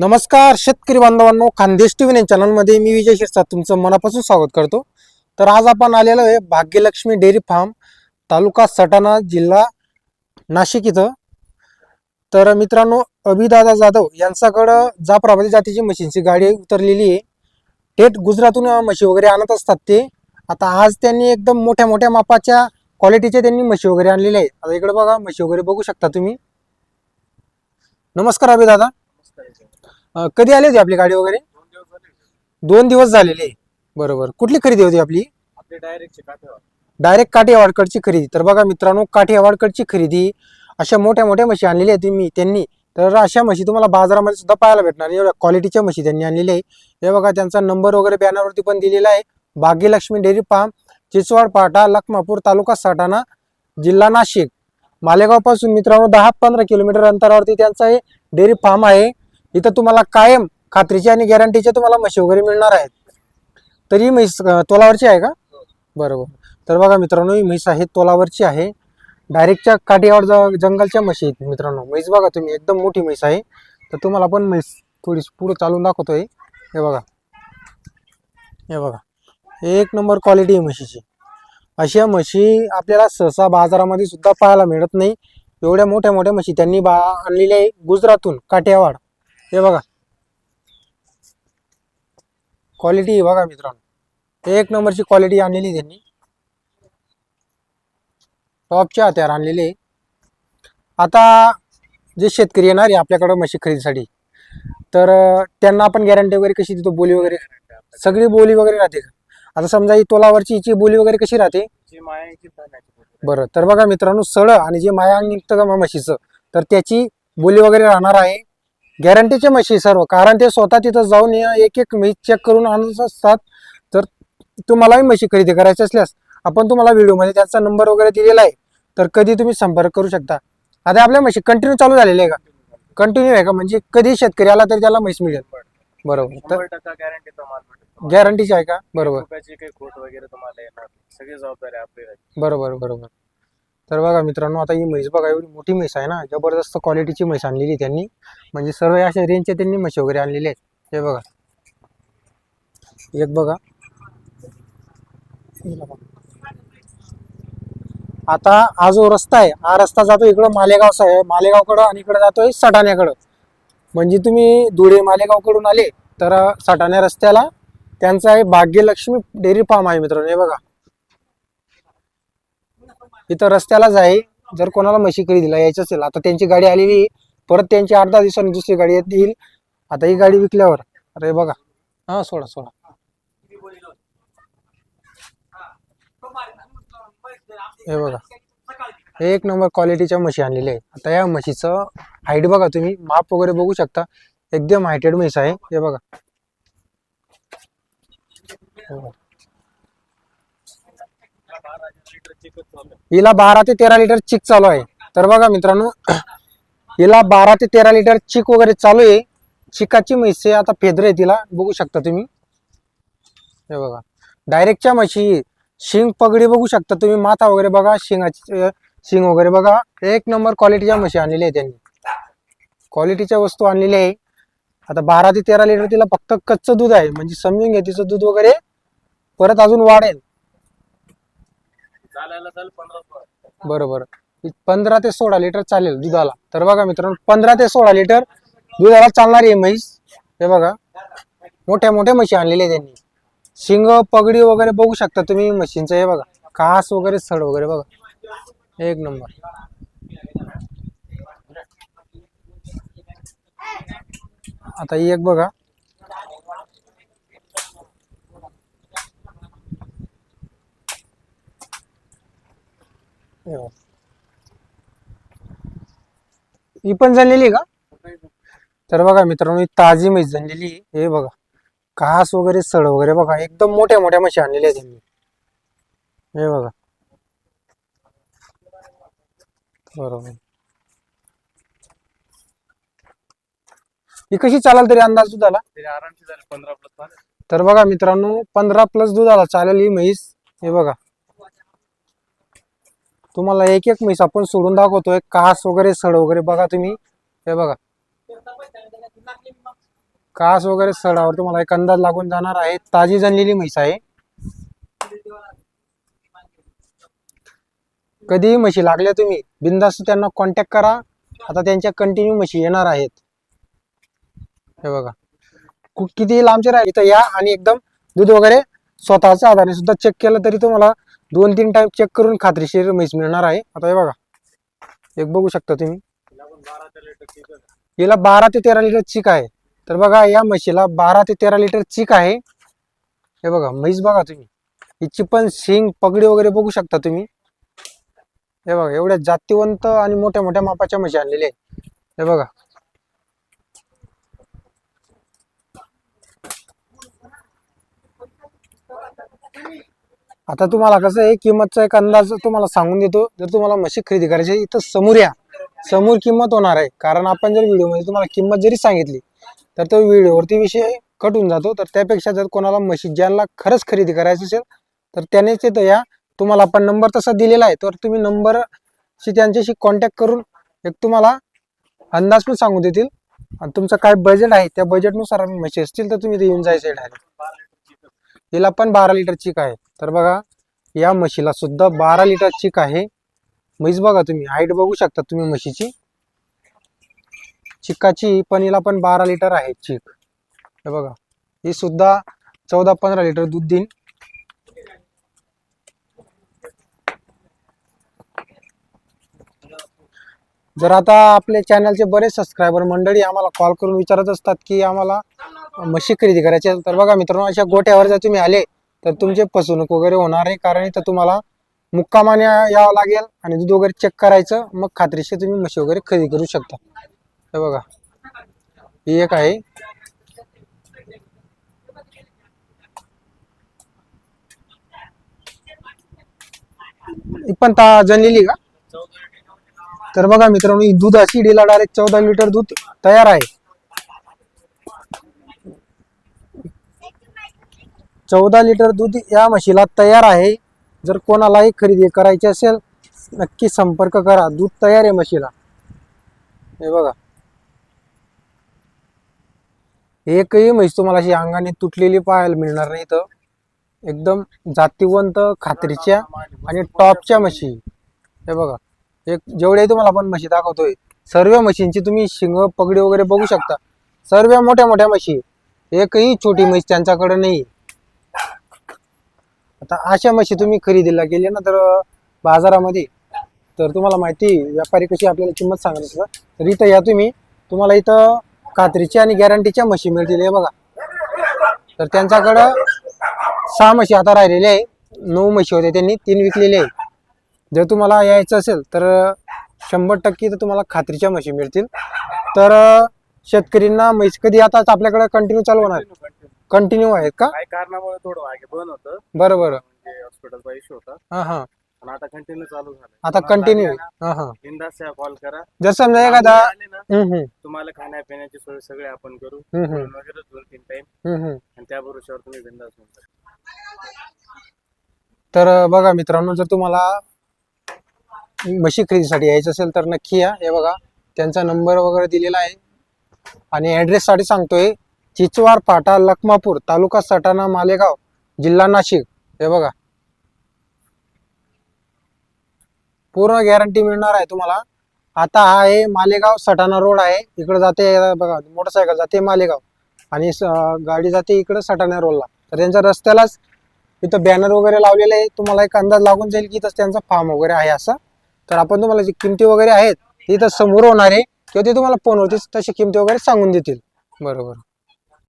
नमस्कार शेतकरी बांधवांनो खानदेश टी व्ही चॅनलमध्ये मी विजय शिरसा तुमचं मनापासून स्वागत करतो. तर आज आपण आलेलो आहे भाग्यलक्ष्मी डेअरी फार्म तालुका सटाणा जिल्हा नाशिक इथं. तर मित्रांनो अभिदादा जाधव यांच्याकडं जाफराबादी जातीची म्हशींची गाडी उतरलेली आहे. थेट गुजरातून म्हशी वगैरे आणत असतात ते. आता आज त्यांनी एकदम मोठ्या मोठ्या मापाच्या क्वालिटीचे त्यांनी म्हशी वगैरे आणलेले आहे आता इकडे बघा म्हशी वगैरे बघू शकता तुम्ही. नमस्कार अभिदादा. अं, कधी आली होती आपली गाडी वगैरे? दोन दिवस झालेले. बरोबर. कुठली खरेदी होती आपली? आपले डायरेक्ट काठीवाडकडची खरेदी. तर बघा मित्रांनो काठीवाडकडची खरेदी अशा मोठ्या मोठ्या म्हशी आणलेल्या आहेत तुम्ही त्यांनी. तर अशा म्हशी तुम्हाला बाजारामध्ये सुद्धा पाहायला भेटणार. एवढ्या क्वालिटीच्या म्हशी त्यांनी आणलेल्या आहे. हे बघा त्यांचा नंबर वगैरे बॅनरवरती पण दिलेला आहे. भाग्यलक्ष्मी डेअरी फार्म चिचवाड पाटा लखमापूर तालुका सटाणा जिल्हा नाशिक. मालेगावपासून मित्रांनो दहा पंधरा किलोमीटर अंतरावरती त्यांचा हे डेअरी फार्म आहे. इथं तुम्हाला कायम खात्रीचे आणि गॅरंटीचे तुम्हाला म्हशी वगैरे मिळणार आहेत. तर ही म्हैस अं, तोलावरची आहे का? बरोबर. तर बघा मित्रांनो ही म्हैस आहे तोलावरची आहे. डायरेक्टच्या काठीवर ज- जंगलच्या म्हशी आहेत मित्रांनो. म्हैस बघा तुम्ही एकदम मोठी म्हैस आहे. तर तुम्हाला पण म्हैस थोडी पुढे चालून दाखवतोय. हे बघा. हे बघा. एक नंबर क्वालिटी आहे म्हशीची. अशा म्हशी आपल्याला सहसा बाजारामध्ये सुद्धा पाहायला मिळत नाही. एवढ्या मोठ्या मोठ्या म्हशी त्यांनी बा आणलेल्या आहे गुजरातून काठियावाड. हे बघा. क्वालिटी बघा मित्रांनो. एक नंबरची क्वालिटी आणलेली त्यांनी. टॉपचे हत्यार आणलेले. आता जे शेतकरी येणार आहे आपल्याकडं म्हशी खरेदीसाठी तर त्यांना आपण गॅरंटी वगैरे कशी देतो? बोली वगैरे सगळी बोली वगैरे राहते का? आता समजा ही तोलावरची हिची बोली वगैरे कशी राहते. बरं तर बघा मित्रांनो सळ आणि जे माया निघतं का मग म्हशीचं तर त्याची बोली वगैरे राहणार आहे. गॅरंटीचे म्हशी सर्व कारण ते स्वतः तिथं जाऊन एक एक म्हैस चेक करून आणत असतात. तर तुम्हालाही म्हशी खरेदी करायची असल्यास आपण तुम्हाला व्हिडिओमध्ये त्यांचा नंबर वगैरे दिलेला आहे तर कधी तुम्ही संपर्क करू शकता. आता आपल्या म्हशी कंटिन्यू चालू झालेले आहे का? कंटिन्यू आहे का? म्हणजे कधी शेतकरी आला तरी त्याला म्हैस मिळेल. बरोबर. तर गॅरंटीचा गॅरंटीची आहे का? बरोबर. रुपयाची काही खोट वगैरे तुम्हाला येणार नाही. सगळी जबाबदारी आपली राहील. बरोबर बरोबर. तर बघा मित्रांनो आता ही म्हैस बघा एवढी मोठी म्हैस आहे ना जबरदस्त क्वालिटीची म्हैस आणलेली आहे त्यांनी. म्हणजे सर्व अशा रेंजचे त्यांनी म्हशी वगैरे आणलेले आहेत. हे बघा. एक बघा. बघा. आता हा जो रस्ता आहे हा रस्ता जातो इकडं मालेगावचा आहे मालेगावकडं आणि इकडं जातोय सटाण्याकडं. म्हणजे तुम्ही धुळे मालेगावकडून आले तर सटाण्या रस्त्याला त्यांचा आहे भाग्यलक्ष्मी डेअरी फार्म आहे मित्रांनो हे बघा. इथं रस्त्यालाच आहे. जर कोणाला म्हशी दिला यायचं असेल आता त्यांची गाडी आलेली आहे. परत त्यांची आठ दहा दिवसांनी दुसरी गाडी येत येईल. आता ही गाडी विकल्यावर. अरे बघा. हा सोडा सोडा. हे बघा. एक नंबर क्वालिटीच्या म्हशी आणलेल्या आहे आता या म्हशीचं हाईट बघा तुम्ही. माप वगैरे बघू शकता. एकदम हायटेड म्हैस आहे. हे बघा. हे बघा. लिटर चिकन चालू आहे. हिला बारा ते तेरा लिटर चिक चालू आहे. तर बघा मित्रांनो हिला बारा ते तेरा लिटर चिक वगैरे चालू आहे. चिकाची म्हैस आता फेदर आहे तिला. बघू शकता तुम्ही. हे बघा. डायरेक्टच्या म्हशी शिंग पगडी बघू शकता तुम्ही. माथा वगैरे बघा शिंगाची शिंग वगैरे बघा. एक नंबर क्वालिटीच्या म्हशी आणलेल्या आहे त्यांनी. क्वालिटीच्या वस्तू आणलेल्या आहे. आता बारा ते तेरा लिटर तिला फक्त कच्चं दूध आहे. म्हणजे समजून घ्या तिचं दूध वगैरे परत अजून वाढेल. चालायला चाल पंधरा सोळा. बरोबर. पंधरा ते सोळा लिटर चालेल दुधाला. तर बघा मित्रांनो पंधरा ते सोळा लिटर दुधाला चालणारी आहे म्हैस. हे बघा मोठ्या मोठ्या म्हशी आणलेल्या आहे त्यांनी. शिंग पगडी वगैरे बघू शकता तुम्ही म्हशींचं हे बघा. कास वगैरे सड वगैरे बघा. एक नंबर. आता ही एक बघा. ही पण झालेली आहे का? तर बघा मित्रांनो ही ताजी म्हैस झालेली आहे. हे बघा कास वगैरे सड वगैरे बघा एकदम मोठ्या मोठ्या म्हशी आणलेल्या आहेत त्यांनी हे बघा. बरोबर. ही कशी चालेल तरी अंदाज दुधाला? पंधरा प्लस तर बघा मित्रांनो पंधरा प्लस दुधाला चालेल ही म्हैस. हे बघा. तुम्हाला एक एक म्हैस आपण सोडून दाखवतोय. कास वगैरे सड वगैरे बघा तुम्ही. हे बघा. कास वगैरे सडावर तुम्हाला एक अंदाज लागून जाणार आहे. ताजी जनलेली म्हैस आहे. कधीही म्हशी लागल्या तुम्ही बिंदास्त त्यांना कॉन्टॅक्ट करा. आता त्यांच्या कंटिन्यू म्हशी येणार आहेत. हे बघा. किती लांबचे राहिले तर या आणि एकदम दूध वगैरे स्वतःच्या आधारे सुद्धा चेक केलं तरी तुम्हाला दोन तीन टाइम चेक करून खात्रीशीर म्हैस मिळणार आहे. आता हे बघा. एक बघू शकता तुम्ही. हिला बारा ते तेरा लिटर चीक आहे. तर बघा या म्हशीला बारा ते तेरा लिटर चीक आहे. हे बघा म्हैस बघा तुम्ही. हिची पण शिंग पगडी वगैरे बघू शकता तुम्ही. हे बघा एवढ्या जातीवंत आणि मोठ्या मोठ्या मापाच्या म्हशी आणलेल्या आहेत. हे बघा. आता तुम्हाला कसं आहे किंमतचा एक अंदाज तुम्हाला सांगून देतो. जर तुम्हाला म्हशी खरेदी करायची आहे, इथं समोर या. समोर किंमत होणार आहे. कारण आपण जर व्हिडिओमध्ये तुम्हाला किंमत जरी सांगितली तर तो व्हिडिओवरती विषय कट होऊन जातो. तर त्यापेक्षा जर कोणाला म्हशी ज्यांना खरंच खरेदी करायची असेल तर त्यानेच तिथं या. तुम्हाला आपण नंबर तसा दिलेला आहे तर तुम्ही नंबरशी त्यांच्याशी कॉन्टॅक्ट करून एक तुम्हाला अंदाज पण सांगू देतील. आणि तुमचं काय बजेट आहे त्या बजेटनुसार आम्ही म्हशी असतील तर तुम्ही ते येऊन जायचं डायरेक्ट हिला पण बारा लिटर चीक आहे. तर बघा या म्हशीला सुद्धा बारा लिटर चीक आहे. म्हैस बघा तुम्ही हाईट बघू शकता तुम्ही म्हशीची. चिकाची पण हिला पण बारा लिटर आहे चीक. हे बघा ही सुद्धा चौदा पंधरा लिटर दूध देईन. जर आता आपले चॅनलचे बरेच सबस्क्रायबर मंडळी आम्हाला कॉल करून विचारत असतात की आम्हाला म्हशी खरेदी करायची तर बघा मित्रांनो अशा गोट्यावर जर तुम्ही आले तर तुमचे फसवणूक वगैरे होणार आहे कारण इथं तुम्हाला मुक्कामाने यावं लागेल आणि दूध वगैरे चेक करायचं. मग खात्रीशी तुम्ही म्हशी वगैरे खरेदी करू शकता. हे बघा. ही एक आहे. पण ता जनलेली का? तर बघा मित्रांनो ही दूध अशी डीला डायरेक्ट चौदा लिटर दूध तयार आहे. चौदा लिटर दूध या म्हशीला तयार आहे. जर कोणालाही खरेदी करायची असेल नक्की संपर्क करा. दूध तयार आहे म्हशीला. हे बघा. एकही म्हैस तुम्हाला अशी अंगाने तुटलेली पाहायला मिळणार नाही तर एकदम जातीवंत खात्रीच्या आणि टॉपच्या म्हशी. हे बघा. एक जेवढे तुम्हाला आपण म्हशी दाखवतोय सर्व म्हशींची तुम्ही शिंग पगडी वगैरे बघू शकता. सर्व मोठ्या मोठ्या म्हशी. एकही छोटी म्हैस त्यांच्याकडे नाही. आता अशा म्हशी तुम्ही खरेदीला गेले ना तर बाजारामध्ये तर तुम्हाला माहिती व्यापारी कशी आपल्याला किंमत सांगत असतात तर इथं या तुम्ही तुम्हाला इथं खात्रीच्या आणि गॅरंटीच्या म्हशी मिळतील हे बघा. तर त्यांच्याकडं सहा म्हशी आता राहिलेल्या आहे नऊ म्हशी होत्या त्यांनी तीन विकलेले आहे जर तुम्हाला यायचं असेल तर शंभर टक्के तर तुम्हाला खात्रीच्या म्हशी मिळतील. तर शेतकरींना म्हैस कधी आताच आपल्याकडे कंटिन्यू चालू होणार? कंटिन्यू आहेत का? काही कारणामुळे थोडं मागे बंद होतं. बरं बरं म्हणजे हॉस्पिटलचा इश्यू होता. हा हा. पण आता कंटिन्यू चालू झालं आता तुम्हाला कंटिन्यू लागलं हा बिनधास्त कॉल करा. जर समजा एखादा आले ना हम्म हम्म. तुम्हाला खाण्यापिण्याची सोय सगळे आपण करू. हम्म, हम्म. जेवण वगैरे दोन तीन टाइम हम्म हम्म. आणि त्या भरोश्यावर तुम्ही बिंदास होऊन जा. तर बघा मित्रांनो जर तुम्हाला म्हशी खरेदीसाठी यायचं असेल तर नक्की या. हे बघा त्यांचा नंबर वगैरे दिलेला आहे. आणि ॲड्रेससाठी सांगतोय चिचवार फाटा लखमापूर तालुका सटाणा मालेगाव जिल्हा नाशिक. हे बघा. पूर्ण गॅरंटी मिळणार आहे तुम्हाला. आता हा आहे मालेगाव सटाणा रोड आहे. इकडे जाते बघा मोटरसायकल जाते मालेगाव. आणि गाडी जाते इकडे सटाणा रोडला. तर त्यांच्या रस्त्यालाच इथं बॅनर वगैरे लावलेले आहे. तुम्हाला एक अंदाज लागून जाईल की इथं त्यांचा फार्म वगैरे आहे असा. तर आपण तुम्हाला जी किमती वगैरे आहेत ती इथं समोर होणार आहे. किंवा ते तुम्हाला फोनवरतीच तशी किमती वगैरे सांगून देतील. बरोबर.